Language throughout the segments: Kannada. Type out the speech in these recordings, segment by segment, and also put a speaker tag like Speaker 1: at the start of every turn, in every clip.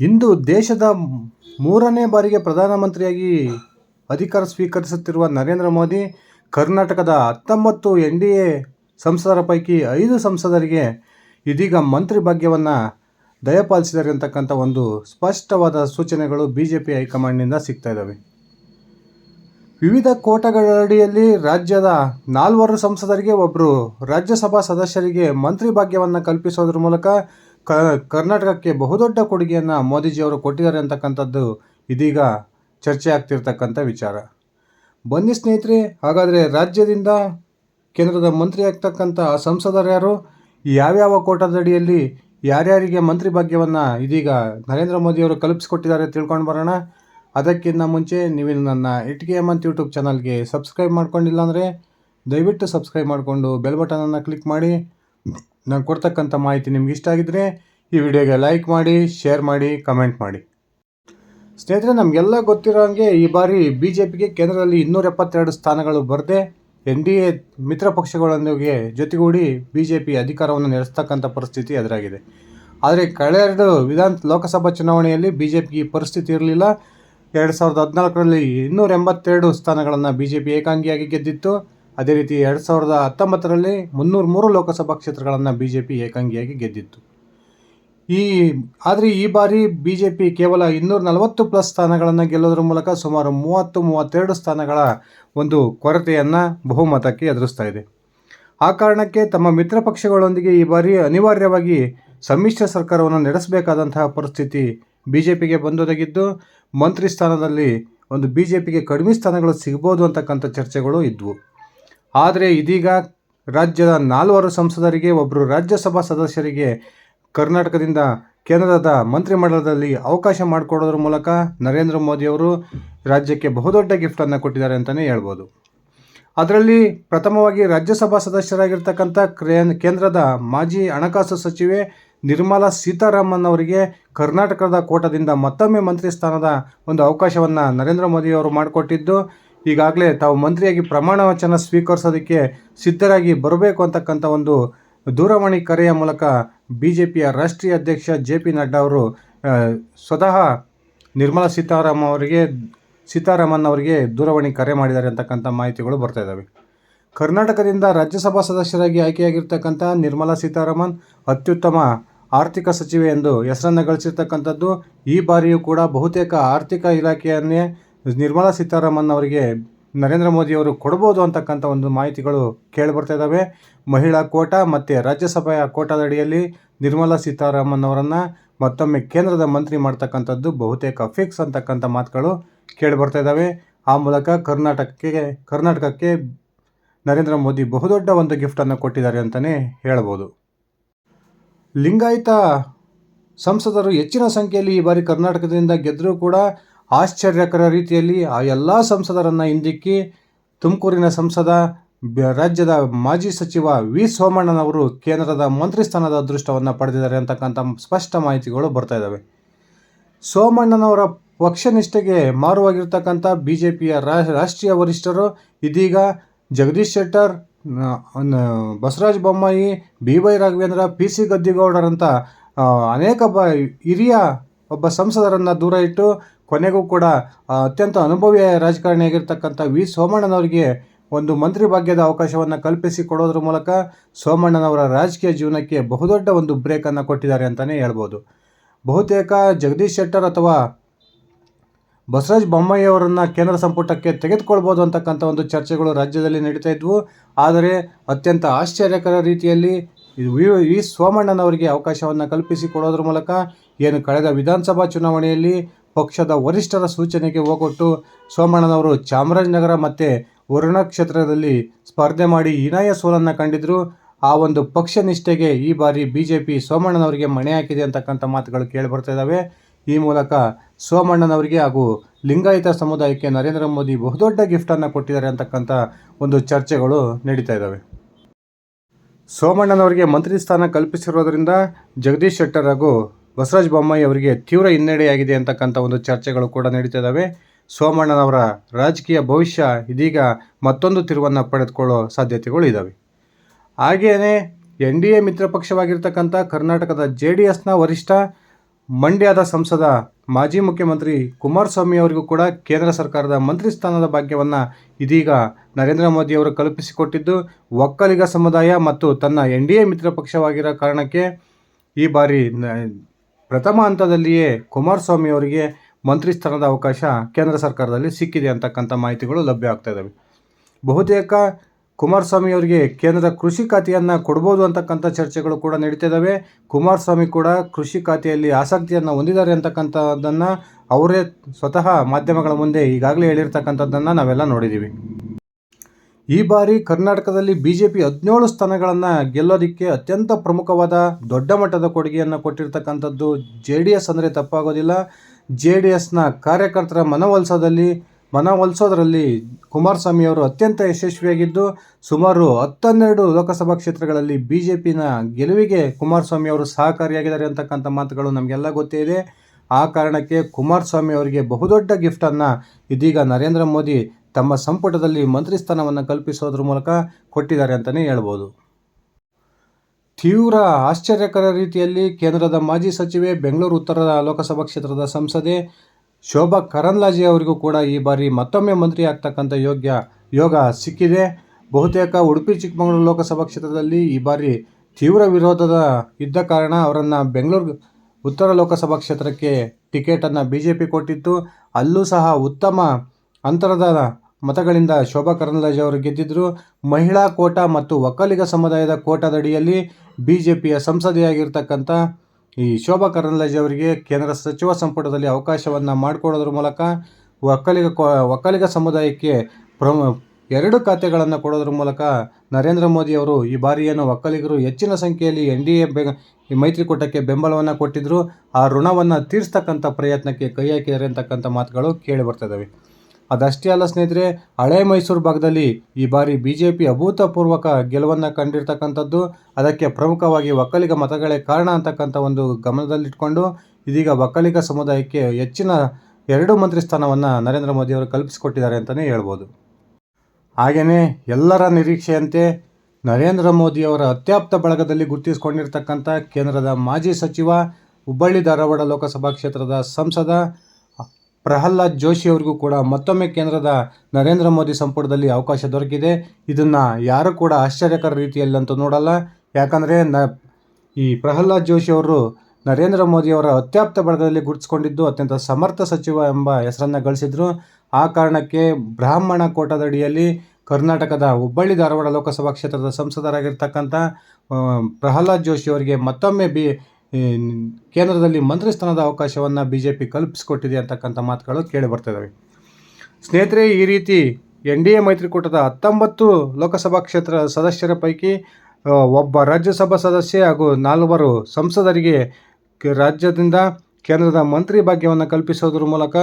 Speaker 1: ಇಂದು ದೇಶದ ಮೂರನೇ ಬಾರಿಗೆ ಪ್ರಧಾನಮಂತ್ರಿಯಾಗಿ ಅಧಿಕಾರ ಸ್ವೀಕರಿಸುತ್ತಿರುವ ನರೇಂದ್ರ ಮೋದಿ, ಕರ್ನಾಟಕದ ಹತ್ತೊಂಬತ್ತು ಎನ್ ಡಿ ಎ ಸಂಸದರ ಪೈಕಿ ಐದು ಸಂಸದರಿಗೆ ಇದೀಗ ಮಂತ್ರಿ ಭಾಗ್ಯವನ್ನು ದಯಪಾಲಿಸಿದ್ದಾರೆ ಅಂತಕ್ಕಂಥ ಒಂದು ಸ್ಪಷ್ಟವಾದ ಸೂಚನೆಗಳು ಬಿ ಜೆ ಪಿ ಹೈಕಮಾಂಡ್ನಿಂದ ಸಿಗ್ತಾ ಇದ್ದಾವೆ ವಿವಿಧ ಕೋಟಗಳಡಿಯಲ್ಲಿ ರಾಜ್ಯದ ನಾಲ್ವರು ಸಂಸದರಿಗೆ ಒಬ್ಬರು ರಾಜ್ಯಸಭಾ ಸದಸ್ಯರಿಗೆ ಮಂತ್ರಿ ಭಾಗ್ಯವನ್ನು ಕಲ್ಪಿಸೋದ್ರ ಮೂಲಕ ಕ, ಕರ್ನಾಟಕಕ್ಕೆ ಬಹುದೊಡ್ಡ ಕೊಡುಗೆಯನ್ನು ಮೋದಿಜಿಯವರು ಕೊಟ್ಟಿದ್ದಾರೆ ಅಂತಕ್ಕಂಥದ್ದು ಇದೀಗ ಚರ್ಚೆ ಆಗ್ತಿರ್ತಕ್ಕಂಥ ವಿಚಾರ. ಬನ್ನಿ ಸ್ನೇಹಿತರೆ, ಹಾಗಾದರೆ ರಾಜ್ಯದಿಂದ ಕೇಂದ್ರದ ಮಂತ್ರಿ ಆಗ್ತಕ್ಕಂಥ ಸಂಸದರು ಯಾರು? ಯಾವ್ಯಾವ ಕೋಟದಡಿಯಲ್ಲಿ ಯಾರ್ಯಾರಿಗೆ ಮಂತ್ರಿ ಭಾಗ್ಯವನ್ನು ಇದೀಗ ನರೇಂದ್ರ ಮೋದಿಯವರು ಕಲ್ಪಿಸಿಕೊಟ್ಟಿದ್ದಾರೆ ತಿಳ್ಕೊಂಡು ಬರೋಣ. ಅದಕ್ಕಿಂತ ಮುಂಚೆ ನೀವು ನನ್ನ ಇಟ್ಕೆ ಅಂತ ಯೂಟ್ಯೂಬ್ ಚಾನಲ್ಗೆ ಸಬ್ಸ್ಕ್ರೈಬ್ ಮಾಡ್ಕೊಂಡಿಲ್ಲ ಅಂದರೆ ದಯವಿಟ್ಟು ಸಬ್ಸ್ಕ್ರೈಬ್ ಮಾಡಿಕೊಂಡು ಬೆಲ್ ಬಟನನ್ನು ಕ್ಲಿಕ್ ಮಾಡಿ. ನಾನು ಕೊಡ್ತಕ್ಕಂಥ ಮಾಹಿತಿ ನಿಮ್ಗೆ ಇಷ್ಟ ಆಗಿದ್ದರೆ ಈ ವಿಡಿಯೋಗೆ ಲೈಕ್ ಮಾಡಿ, ಶೇರ್ ಮಾಡಿ, ಕಮೆಂಟ್ ಮಾಡಿ. ಸ್ನೇಹಿತರೆ, ನಮಗೆಲ್ಲ ಗೊತ್ತಿರೋ ಹಾಗೆ ಈ ಬಾರಿ ಬಿ ಜೆ ಪಿಗೆ ಕೇಂದ್ರದಲ್ಲಿ ಇನ್ನೂರ ಎಪ್ಪತ್ತೆರಡು ಸ್ಥಾನಗಳು ಬರದೆ ಎನ್ ಡಿ ಎ ಮಿತ್ರ ಪಕ್ಷಗಳೊಂದಿಗೆ ಜೊತೆಗೂಡಿ ಬಿ ಜೆ ಪಿ ಅಧಿಕಾರವನ್ನು ನಡೆಸ್ತಕ್ಕಂಥ ಪರಿಸ್ಥಿತಿ ಎದುರಾಗಿದೆ. ಆದರೆ ಕಳೆದೆರಡು ವಿಧಾನ ಲೋಕಸಭಾ ಚುನಾವಣೆಯಲ್ಲಿ ಬಿ ಜೆ ಪಿಗೆ ಪರಿಸ್ಥಿತಿ ಇರಲಿಲ್ಲ. ಎರಡು ಸಾವಿರದ ಹದಿನಾಲ್ಕರಲ್ಲಿ ಇನ್ನೂರ ಎಂಬತ್ತೆರಡು ಸ್ಥಾನಗಳನ್ನು ಬಿ ಜೆ ಪಿ ಏಕಾಂಗಿಯಾಗಿ ಗೆದ್ದಿತ್ತು. ಅದೇ ರೀತಿ ಎರಡು ಸಾವಿರದ ಹತ್ತೊಂಬತ್ತರಲ್ಲಿ ಮುನ್ನೂರ ಮೂರು ಲೋಕಸಭಾ ಕ್ಷೇತ್ರಗಳನ್ನು ಬಿ ಜೆ ಪಿ ಏಕಾಂಗಿಯಾಗಿ ಗೆದ್ದಿತ್ತು. ಈ, ಆದರೆ ಈ ಬಾರಿ ಬಿ ಜೆ ಪಿ ಕೇವಲ ಇನ್ನೂರ ನಲವತ್ತು ಪ್ಲಸ್ ಸ್ಥಾನಗಳನ್ನು ಗೆಲ್ಲೋದ್ರ ಮೂಲಕ ಸುಮಾರು ಮೂವತ್ತು, ಮೂವತ್ತೆರಡು ಸ್ಥಾನಗಳ ಒಂದು ಕೊರತೆಯನ್ನು ಬಹುಮತಕ್ಕೆ ಎದುರಿಸ್ತಾ ಇದೆ. ಆ ಕಾರಣಕ್ಕೆ ತಮ್ಮ ಮಿತ್ರ ಪಕ್ಷಗಳೊಂದಿಗೆ ಈ ಬಾರಿ ಅನಿವಾರ್ಯವಾಗಿ ಸಮ್ಮಿಶ್ರ ಸರ್ಕಾರವನ್ನು ನಡೆಸಬೇಕಾದಂತಹ ಪರಿಸ್ಥಿತಿ ಬಿ ಜೆ ಪಿಗೆ ಬಂದೊದಗಿದ್ದು, ಮಂತ್ರಿ ಸ್ಥಾನದಲ್ಲಿ ಒಂದು ಬಿ ಜೆ ಪಿಗೆ ಕಡಿಮೆ ಸ್ಥಾನಗಳು ಸಿಗ್ಬೋದು ಅಂತಕ್ಕಂಥ ಚರ್ಚೆಗಳು ಇದ್ವು. ಆದರೆ ಇದೀಗ ರಾಜ್ಯದ ನಾಲ್ವರು ಸಂಸದರಿಗೆ ಒಬ್ಬರು ರಾಜ್ಯಸಭಾ ಸದಸ್ಯರಿಗೆ ಕರ್ನಾಟಕದಿಂದ ಕೇಂದ್ರದ ಮಂತ್ರಿಮಂಡಲದಲ್ಲಿ ಅವಕಾಶ ಮಾಡಿಕೊಡೋದ್ರ ಮೂಲಕ ನರೇಂದ್ರ ಮೋದಿಯವರು ರಾಜ್ಯಕ್ಕೆ ಬಹುದೊಡ್ಡ ಗಿಫ್ಟನ್ನು ಕೊಟ್ಟಿದ್ದಾರೆ ಅಂತಲೇ ಹೇಳ್ಬೋದು. ಅದರಲ್ಲಿ ಪ್ರಥಮವಾಗಿ ರಾಜ್ಯಸಭಾ ಸದಸ್ಯರಾಗಿರ್ತಕ್ಕಂಥ ಕೇಂದ್ರದ ಮಾಜಿ ಹಣಕಾಸು ಸಚಿವೆ ನಿರ್ಮಲಾ ಸೀತಾರಾಮನ್ ಅವರಿಗೆ ಕರ್ನಾಟಕದ ಕೋಟದಿಂದ ಮತ್ತೊಮ್ಮೆ ಮಂತ್ರಿ ಸ್ಥಾನದ ಒಂದು ಅವಕಾಶವನ್ನು ನರೇಂದ್ರ ಮೋದಿಯವರು ಮಾಡಿಕೊಟ್ಟಿದ್ದು. ಈಗಾಗಲೇ ತಾವು ಮಂತ್ರಿಯಾಗಿ ಪ್ರಮಾಣ ವಚನ ಸ್ವೀಕರಿಸೋದಕ್ಕೆ ಸಿದ್ಧರಾಗಿ ಬರಬೇಕು ಅಂತಕ್ಕಂಥ ಒಂದು ದೂರವಾಣಿ ಕರೆಯ ಮೂಲಕ ಬಿ ಜೆ ಪಿಯ ರಾಷ್ಟ್ರೀಯ ಅಧ್ಯಕ್ಷ ಜೆ ಪಿ ನಡ್ಡಾ ಅವರು ಸ್ವತಃ ನಿರ್ಮಲಾ ಸೀತಾರಾಮ ಅವರಿಗೆ, ಸೀತಾರಾಮನ್ ಅವರಿಗೆ ದೂರವಾಣಿ ಕರೆ ಮಾಡಿದ್ದಾರೆ ಅಂತಕ್ಕಂಥ ಮಾಹಿತಿಗಳು ಬರ್ತಾ ಇದ್ದಾವೆ. ಕರ್ನಾಟಕದಿಂದ ರಾಜ್ಯಸಭಾ ಸದಸ್ಯರಾಗಿ ಆಯ್ಕೆಯಾಗಿರ್ತಕ್ಕಂಥ ನಿರ್ಮಲಾ ಸೀತಾರಾಮನ್ ಅತ್ಯುತ್ತಮ ಆರ್ಥಿಕ ಸಚಿವೆ ಎಂದು ಹೆಸರನ್ನು ಗಳಿಸಿರ್ತಕ್ಕಂಥದ್ದು, ಈ ಬಾರಿಯೂ ಕೂಡ ಬಹುತೇಕ ಆರ್ಥಿಕ ಇಲಾಖೆಯನ್ನೇ ನಿರ್ಮಲಾ ಸೀತಾರಾಮನ್ ಅವರಿಗೆ ನರೇಂದ್ರ ಮೋದಿಯವರು ಕೊಡ್ಬೋದು ಅಂತಕ್ಕಂಥ ಒಂದು ಮಾಹಿತಿಗಳು ಕೇಳಿಬರ್ತಾ ಇದ್ದಾವೆ. ಮಹಿಳಾ ಕೋಟಾ ಮತ್ತು ರಾಜ್ಯಸಭೆಯ ಕೋಟಾದಡಿಯಲ್ಲಿ ನಿರ್ಮಲಾ ಸೀತಾರಾಮನ್ ಅವರನ್ನು ಮತ್ತೊಮ್ಮೆ ಕೇಂದ್ರದ ಮಂತ್ರಿ ಮಾಡ್ತಕ್ಕಂಥದ್ದು ಬಹುತೇಕ ಫಿಕ್ಸ್ ಅಂತಕ್ಕಂಥ ಮಾತುಗಳು ಕೇಳಿಬರ್ತಾ ಇದ್ದಾವೆ. ಆ ಮೂಲಕ ಕರ್ನಾಟಕಕ್ಕೆ ಕರ್ನಾಟಕಕ್ಕೆ ನರೇಂದ್ರ ಮೋದಿ ಬಹುದೊಡ್ಡ ಒಂದು ಗಿಫ್ಟನ್ನು ಕೊಟ್ಟಿದ್ದಾರೆ ಅಂತಲೇ ಹೇಳ್ಬೋದು. ಲಿಂಗಾಯತ ಸಂಸದರು ಹೆಚ್ಚಿನ ಸಂಖ್ಯೆಯಲ್ಲಿ ಈ ಬಾರಿ ಕರ್ನಾಟಕದಿಂದ ಗೆದ್ದರೂ ಕೂಡ ಆಶ್ಚರ್ಯಕರ ರೀತಿಯಲ್ಲಿ ಆ ಎಲ್ಲ ಸಂಸದರನ್ನು ಹಿಂದಿಕ್ಕಿ ತುಮಕೂರಿನ ಸಂಸದ ರಾಜ್ಯದ ಮಾಜಿ ಸಚಿವ ವಿ ಸೋಮಣ್ಣನವರು ಕೇಂದ್ರದ ಮಂತ್ರಿ ಸ್ಥಾನದ ಅದೃಷ್ಟವನ್ನು ಪಡೆದಿದ್ದಾರೆ ಅಂತಕ್ಕಂಥ ಸ್ಪಷ್ಟ ಮಾಹಿತಿಗಳು ಬರ್ತಾ ಇದ್ದಾವೆ ಸೋಮಣ್ಣನವರ ಪಕ್ಷನಿಷ್ಠೆಗೆ ಮಾರುವಾಗಿರ್ತಕ್ಕಂಥ ಬಿ ಜೆ ಪಿಯ ರಾಷ್ಟ್ರೀಯ ವರಿಷ್ಠರು ಇದೀಗ Jagadish Shettar Basavaraj Bommai, B Y Raghavendra, P C ಗದ್ದಿಗೌಡರಂಥ ಅನೇಕ ಬ ಹಿರಿಯ ಒಬ್ಬ ಸಂಸದರನ್ನು ದೂರ ಇಟ್ಟು ಕೊನೆಗೂ ಕೂಡ ಅತ್ಯಂತ ಅನುಭವಿ ರಾಜಕಾರಣಿಯಾಗಿರ್ತಕ್ಕಂಥ ವಿ. ಸೋಮಣ್ಣನವರಿಗೆ ಒಂದು ಮಂತ್ರಿ ಭಾಗ್ಯದ ಅವಕಾಶವನ್ನು ಕಲ್ಪಿಸಿ ಕೊಡೋದ್ರ ಮೂಲಕ ಸೋಮಣ್ಣನವರ ರಾಜಕೀಯ ಜೀವನಕ್ಕೆ ಬಹುದೊಡ್ಡ ಒಂದು ಬ್ರೇಕನ್ನು ಕೊಟ್ಟಿದ್ದಾರೆ ಅಂತಲೇ ಹೇಳ್ಬೋದು. ಬಹುತೇಕ ಜಗದೀಶ್ ಶೆಟ್ಟರ್ ಅಥವಾ ಬಸವರಾಜ ಬೊಮ್ಮಯ್ಯವರನ್ನು ಕೇಂದ್ರ ಸಂಪುಟಕ್ಕೆ ತೆಗೆದುಕೊಳ್ಬೋದು ಅಂತಕ್ಕಂಥ ಒಂದು ಚರ್ಚೆಗಳು ರಾಜ್ಯದಲ್ಲಿ ನಡೀತಾ ಇದ್ವು. ಆದರೆ ಅತ್ಯಂತ ಆಶ್ಚರ್ಯಕರ ರೀತಿಯಲ್ಲಿ ವಿ. ವಿ. ಸೋಮಣ್ಣನವರಿಗೆ ಅವಕಾಶವನ್ನು ಕಲ್ಪಿಸಿ ಕೊಡೋದ್ರ ಮೂಲಕ ಏನು ಕಳೆದ ವಿಧಾನಸಭಾ ಚುನಾವಣೆಯಲ್ಲಿ ಪಕ್ಷದ ವರಿಷ್ಠರ ಸೂಚನೆಗೆ ಹೋಗೊಟ್ಟು ಸೋಮಣ್ಣನವರು ಚಾಮರಾಜನಗರ ಮತ್ತು ವರುಣ ಕ್ಷೇತ್ರದಲ್ಲಿ ಸ್ಪರ್ಧೆ ಮಾಡಿ ಹೀನಾಯ ಸೋಲನ್ನು ಕಂಡಿದ್ರು. ಆ ಒಂದು ಪಕ್ಷ ನಿಷ್ಠೆಗೆ ಈ ಬಾರಿ ಬಿ ಜೆ ಪಿ ಸೋಮಣ್ಣನವರಿಗೆ ಮಣೆ ಹಾಕಿದೆ ಅಂತಕ್ಕಂಥ ಮಾತುಗಳು ಕೇಳಿಬರ್ತಾ ಇದ್ದಾವೆ ಈ ಮೂಲಕ ಸೋಮಣ್ಣನವರಿಗೆ ಹಾಗೂ ಲಿಂಗಾಯತ ಸಮುದಾಯಕ್ಕೆ ನರೇಂದ್ರ ಮೋದಿ ಬಹುದೊಡ್ಡ ಗಿಫ್ಟನ್ನು ಕೊಟ್ಟಿದ್ದಾರೆ ಅಂತಕ್ಕಂಥ ಒಂದು ಚರ್ಚೆಗಳು ನಡೀತಾ ಇದ್ದಾವೆ ಸೋಮಣ್ಣನವರಿಗೆ ಮಂತ್ರಿ ಸ್ಥಾನ ಕಲ್ಪಿಸಿರೋದ್ರಿಂದ ಜಗದೀಶ್ ಶೆಟ್ಟರ್ ಹಾಗೂ ಬಸವರಾಜ ಬೊಮ್ಮಾಯಿ ಅವರಿಗೆ ತೀವ್ರ ಹಿನ್ನಡೆಯಾಗಿದೆ ಅಂತಕ್ಕಂಥ ಒಂದು ಚರ್ಚೆಗಳು ಕೂಡ ನಡೀತಿದ್ದಾವೆ. ಸೋಮಣ್ಣನವರ ರಾಜಕೀಯ ಭವಿಷ್ಯ ಇದೀಗ ಮತ್ತೊಂದು ತಿರುವನ್ನು ಪಡೆದುಕೊಳ್ಳೋ ಸಾಧ್ಯತೆಗಳು ಇದ್ದಾವೆ ಹಾಗೆಯೇ ಎನ್ ಡಿ ಎ ಮಿತ್ರ ಪಕ್ಷವಾಗಿರ್ತಕ್ಕಂಥ ಕರ್ನಾಟಕದ ಜೆ ಡಿ ಎಸ್ನ ವರಿಷ್ಠ, ಮಂಡ್ಯದ ಸಂಸದ ಮಾಜಿ ಮುಖ್ಯಮಂತ್ರಿ ಕುಮಾರಸ್ವಾಮಿ ಅವರಿಗೂ ಕೂಡ ಕೇಂದ್ರ ಸರ್ಕಾರದ ಮಂತ್ರಿ ಸ್ಥಾನದ ಭಾಗ್ಯವನ್ನು ಇದೀಗ ನರೇಂದ್ರ ಮೋದಿ ಅವರು ಕಲ್ಪಿಸಿಕೊಟ್ಟಿದ್ದು, ಒಕ್ಕಲಿಗ ಸಮುದಾಯ ಮತ್ತು ತನ್ನ ಎನ್ ಡಿ ಎ ಮಿತ್ರ ಪಕ್ಷವಾಗಿರೋ ಕಾರಣಕ್ಕೆ ಈ ಬಾರಿ ಪ್ರಥಮ ಹಂತದಲ್ಲಿಯೇ ಕುಮಾರಸ್ವಾಮಿ ಅವರಿಗೆ ಮಂತ್ರಿ ಸ್ಥಾನದ ಅವಕಾಶ ಕೇಂದ್ರ ಸರ್ಕಾರದಲ್ಲಿ ಸಿಕ್ಕಿದೆ ಅಂತಕ್ಕಂಥ ಮಾಹಿತಿಗಳು ಲಭ್ಯ ಆಗ್ತಾ ಇದ್ದಾವೆ ಬಹುತೇಕ ಕುಮಾರಸ್ವಾಮಿ ಅವರಿಗೆ ಕೇಂದ್ರದ ಕೃಷಿ ಖಾತೆಯನ್ನು ಕೊಡ್ಬೋದು ಅಂತಕ್ಕಂಥ ಚರ್ಚೆಗಳು ಕೂಡ ನಡೀತಾ ಇದ್ದಾವೆ ಕುಮಾರಸ್ವಾಮಿ ಕೂಡ ಕೃಷಿ ಖಾತೆಯಲ್ಲಿ ಆಸಕ್ತಿಯನ್ನು ಹೊಂದಿದ್ದಾರೆ ಅಂತಕ್ಕಂಥದ್ದನ್ನು ಅವರೇ ಸ್ವತಃ ಮಾಧ್ಯಮಗಳ ಮುಂದೆ ಈಗಾಗಲೇ ಹೇಳಿರ್ತಕ್ಕಂಥದ್ದನ್ನು ನಾವೆಲ್ಲ ನೋಡಿದ್ದೀವಿ ಈ ಬಾರಿ ಕರ್ನಾಟಕದಲ್ಲಿ ಬಿ ಜೆ ಹದಿನೇಳು ಸ್ಥಾನಗಳನ್ನು ಗೆಲ್ಲೋದಕ್ಕೆ ಅತ್ಯಂತ ಪ್ರಮುಖವಾದ ದೊಡ್ಡ ಮಟ್ಟದ ಕೊಡುಗೆಯನ್ನು ಕೊಟ್ಟಿರ್ತಕ್ಕಂಥದ್ದು ಜೆ ಡಿ ಎಸ್ ಅಂದರೆ ತಪ್ಪಾಗೋದಿಲ್ಲ. ಜೆ ಡಿ ಎಸ್ನ ಕಾರ್ಯಕರ್ತರ ಮನವೊಲಿಸೋದಲ್ಲಿ ಮನವೊಲಿಸೋದರಲ್ಲಿ ಕುಮಾರಸ್ವಾಮಿ ಅವರು ಅತ್ಯಂತ ಯಶಸ್ವಿಯಾಗಿದ್ದು, ಸುಮಾರು ಹತ್ತನ್ನೆರಡು ಲೋಕಸಭಾ ಕ್ಷೇತ್ರಗಳಲ್ಲಿ ಬಿ ಜೆ ಪಿನ ಗೆಲುವಿಗೆ ಕುಮಾರಸ್ವಾಮಿ ಅವರು ಸಹಕಾರಿಯಾಗಿದ್ದಾರೆ ಅಂತಕ್ಕಂಥ ಮಾತುಗಳು ನಮಗೆಲ್ಲ ಗೊತ್ತೇ ಇದೆ. ಆ ಕಾರಣಕ್ಕೆ ಕುಮಾರಸ್ವಾಮಿ ಅವರಿಗೆ ಬಹುದೊಡ್ಡ ಗಿಫ್ಟನ್ನು ಇದೀಗ ನರೇಂದ್ರ ಮೋದಿ ತಮ್ಮ ಸಂಪುಟದಲ್ಲಿ ಮಂತ್ರಿ ಸ್ಥಾನವನ್ನು ಕಲ್ಪಿಸೋದ್ರ ಮೂಲಕ ಕೊಟ್ಟಿದ್ದಾರೆ ಅಂತಲೇ ಹೇಳ್ಬೋದು. ತೀವ್ರ ಆಶ್ಚರ್ಯಕರ ರೀತಿಯಲ್ಲಿ ಕೇಂದ್ರದ ಮಾಜಿ ಸಚಿವೆ ಬೆಂಗಳೂರು ಉತ್ತರ ಲೋಕಸಭಾ ಕ್ಷೇತ್ರದ ಸಂಸದೆ ಶೋಭಾ ಕರಂದ್ಲಾಜಿ ಅವರಿಗೂ ಕೂಡ ಈ ಬಾರಿ ಮತ್ತೊಮ್ಮೆ ಮಂತ್ರಿ ಆಗ್ತಕ್ಕಂಥ ಯೋಗ್ಯ ಯೋಗ ಸಿಕ್ಕಿದೆ. ಬಹುತೇಕ ಉಡುಪಿ, ಚಿಕ್ಕಮಗಳೂರು ಲೋಕಸಭಾ ಕ್ಷೇತ್ರದಲ್ಲಿ ಈ ಬಾರಿ ತೀವ್ರ ವಿರೋಧದ ಇದ್ದ ಕಾರಣ ಅವರನ್ನು ಬೆಂಗಳೂರು ಉತ್ತರ ಲೋಕಸಭಾ ಕ್ಷೇತ್ರಕ್ಕೆ ಟಿಕೆಟನ್ನು ಬಿ ಜೆ ಪಿ ಕೊಟ್ಟಿತ್ತು. ಅಲ್ಲೂ ಸಹ ಉತ್ತಮ ಅಂತರದ ಮತಗಳಿಂದ ಶೋಭಾ ಕರಂದ್ಲಾಜೆ ಅವರು ಗೆದ್ದಿದ್ದರು. ಮಹಿಳಾ ಕೋಟಾ ಮತ್ತು ಒಕ್ಕಲಿಗ ಸಮುದಾಯದ ಕೋಟಾದಡಿಯಲ್ಲಿ ಬಿ ಜೆ ಪಿಯ ಸಂಸದೆಯಾಗಿರ್ತಕ್ಕಂಥ ಈ ಶೋಭಾ ಕರಂದ್ಲಾಜೆ ಅವರಿಗೆ ಕೇಂದ್ರ ಸಚಿವ ಸಂಪುಟದಲ್ಲಿ ಅವಕಾಶವನ್ನು ಮಾಡಿಕೊಡೋದ್ರ ಮೂಲಕ ಒಕ್ಕಲಿಗ ಕೋ, ಒಕ್ಕಲಿಗ ಸಮುದಾಯಕ್ಕೆ ಪ್ರಮ, ಎರಡು ಖಾತೆಗಳನ್ನು ಕೊಡೋದ್ರ ಮೂಲಕ ನರೇಂದ್ರ ಮೋದಿ ಅವರು ಈ ಬಾರಿ ಏನು ಒಕ್ಕಲಿಗರು ಹೆಚ್ಚಿನ ಸಂಖ್ಯೆಯಲ್ಲಿ ಎನ್ ಡಿ ಎ ಬೆ ಮೈತ್ರಿಕೂಟಕ್ಕೆ ಬೆಂಬಲವನ್ನು ಕೊಟ್ಟಿದ್ದರು ಆ ಋಣವನ್ನು ತೀರಿಸ್ತಕ್ಕಂಥ ಪ್ರಯತ್ನಕ್ಕೆ ಕೈ ಹಾಕಿದ್ದಾರೆ ಅಂತಕ್ಕಂಥ ಮಾತುಗಳು ಕೇಳಿ ಬರ್ತದವೆ ಅದಷ್ಟೇ ಅಲ್ಲ ಸ್ನೇಹಿತರೆ, ಹಳೆ ಮೈಸೂರು ಭಾಗದಲ್ಲಿ ಈ ಬಾರಿ ಬಿ ಜೆ ಪಿ ಅಭೂತಪೂರ್ವಕ ಗೆಲುವನ್ನು ಕಂಡಿರ್ತಕ್ಕಂಥದ್ದು, ಅದಕ್ಕೆ ಪ್ರಮುಖವಾಗಿ ಒಕ್ಕಲಿಗ ಮತಗಳೇ ಕಾರಣ ಅಂತಕ್ಕಂಥ ಒಂದು ಗಮನದಲ್ಲಿಟ್ಕೊಂಡು, ಇದೀಗ ಒಕ್ಕಲಿಗ ಸಮುದಾಯಕ್ಕೆ ಹೆಚ್ಚಿನ ಎರಡು ಮಂತ್ರಿ ಸ್ಥಾನವನ್ನು ನರೇಂದ್ರ ಮೋದಿ ಅವರು ಕಲ್ಪಿಸಿಕೊಟ್ಟಿದ್ದಾರೆ ಅಂತಲೇ ಹೇಳ್ಬೋದು. ಹಾಗೆಯೇ ಎಲ್ಲರ ನಿರೀಕ್ಷೆಯಂತೆ ನರೇಂದ್ರ ಮೋದಿಯವರ ಅತ್ಯಾಪ್ತ ಬಳಗದಲ್ಲಿ ಗುರುತಿಸಿಕೊಂಡಿರ್ತಕ್ಕಂಥ ಕೇಂದ್ರದ ಮಾಜಿ ಸಚಿವ ಹುಬ್ಬಳ್ಳಿ ಧಾರವಾಡ ಲೋಕಸಭಾ ಕ್ಷೇತ್ರದ ಸಂಸದ ಪ್ರಹ್ಲಾದ್ ಜೋಶಿ ಅವರಿಗೂ ಕೂಡ ಮತ್ತೊಮ್ಮೆ ಕೇಂದ್ರದ ನರೇಂದ್ರ ಮೋದಿ ಸಂಪುಟದಲ್ಲಿ ಅವಕಾಶ ದೊರಕಿದೆ. ಇದನ್ನು ಯಾರು ಕೂಡ ಆಶ್ಚರ್ಯಕರ ರೀತಿಯಲ್ಲಂತೂ ನೋಡಲ್ಲ. ಯಾಕಂದರೆ ನ, ಈ ಪ್ರಹ್ಲಾದ್ ಜೋಶಿ ಅವರು ನರೇಂದ್ರ ಮೋದಿಯವರ ಅತ್ಯಾಪ್ತ ಬಳಗದಲ್ಲಿ ಗುರುತಿಸಿಕೊಂಡಿದ್ದು ಅತ್ಯಂತ ಸಮರ್ಥ ಸಚಿವ ಎಂಬ ಹೆಸರನ್ನು ಗಳಿಸಿದ್ರು. ಆ ಕಾರಣಕ್ಕೆ ಬ್ರಾಹ್ಮಣ ಕೋಟದಡಿಯಲ್ಲಿ ಕರ್ನಾಟಕದ ಹುಬ್ಬಳ್ಳಿ ಧಾರವಾಡ ಲೋಕಸಭಾ ಕ್ಷೇತ್ರದ ಸಂಸದರಾಗಿರ್ತಕ್ಕಂಥ ಪ್ರಹ್ಲಾದ್ ಜೋಶಿ ಅವರಿಗೆ ಮತ್ತೊಮ್ಮೆ ಬಿ ಕೇಂದ್ರದಲ್ಲಿ ಮಂತ್ರಿ ಸ್ಥಾನದ ಅವಕಾಶವನ್ನು ಬಿ ಜೆ ಪಿ ಕಲ್ಪಿಸಿಕೊಟ್ಟಿದೆ ಅಂತಕ್ಕಂಥ ಮಾತುಗಳು ಕೇಳಿ ಬರ್ತಿದ್ದಾವೆ ಸ್ನೇಹಿತರೆ, ಈ ರೀತಿ ಎನ್ ಡಿ ಎ ಮೈತ್ರಿಕೂಟದ ಹತ್ತೊಂಬತ್ತು ಲೋಕಸಭಾ ಕ್ಷೇತ್ರ ಸದಸ್ಯರ ಪೈಕಿ ಒಬ್ಬ ರಾಜ್ಯಸಭಾ ಸದಸ್ಯೆ ಹಾಗೂ ನಾಲ್ವರು ಸಂಸದರಿಗೆ ರಾಜ್ಯದಿಂದ ಕೇಂದ್ರದ ಮಂತ್ರಿ ಭಾಗ್ಯವನ್ನು ಕಲ್ಪಿಸೋದ್ರ ಮೂಲಕ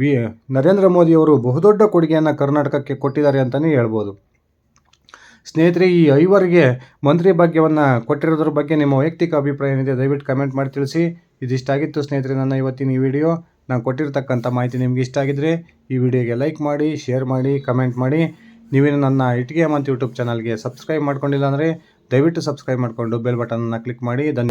Speaker 1: ಬಿ, ನರೇಂದ್ರ ಮೋದಿಯವರು ಬಹುದೊಡ್ಡ ಕೊಡುಗೆಯನ್ನು ಕರ್ನಾಟಕಕ್ಕೆ ಕೊಟ್ಟಿದ್ದಾರೆ ಅಂತಲೇ ಹೇಳ್ಬೋದು. ಸ್ನೇಹಿತರೆ, ಈ ಐವರಿಗೆ ಮಂತ್ರಿ ಭಾಗ್ಯವನ್ನು ಕೊಟ್ಟಿರೋದ್ರ ಬಗ್ಗೆ ನಿಮ್ಮ ವೈಯಕ್ತಿಕ ಅಭಿಪ್ರಾಯ ಏನಿದೆ ದಯವಿಟ್ಟು ಕಮೆಂಟ್ ಮಾಡಿ ತಿಳಿಸಿ. ಇದಿಷ್ಟಾಗಿತ್ತು ಸ್ನೇಹಿತರೆ, ನನ್ನ ಇವತ್ತಿನ ಈ ವಿಡಿಯೋ ನಾನು ಕೊಟ್ಟಿರ್ತಕ್ಕಂಥ ಮಾಹಿತಿ ನಿಮಗೆ ಇಷ್ಟ ಆಗಿದ್ರೆ ಈ ವಿಡಿಯೋಗೆ ಲೈಕ್ ಮಾಡಿ ಶೇರ್ ಮಾಡಿ ಕಮೆಂಟ್ ಮಾಡಿ. ನೀವೇನು ನನ್ನ ಇಟ್ಟಿಗೆ ಮಂತ್ ಯೂಟ್ಯೂಬ್ ಚಾನಲ್ಗೆ ಸಬ್ಸ್ಕ್ರೈಬ್ ಮಾಡ್ಕೊಂಡಿಲ್ಲ ಅಂದರೆ ದಯವಿಟ್ಟು ಸಬ್ಸ್ಕ್ರೈಬ್ ಮಾಡಿಕೊಂಡು ಬೆಲ್ ಬಟನನ್ನು ಕ್ಲಿಕ್ ಮಾಡಿ. ಧನ್ಯ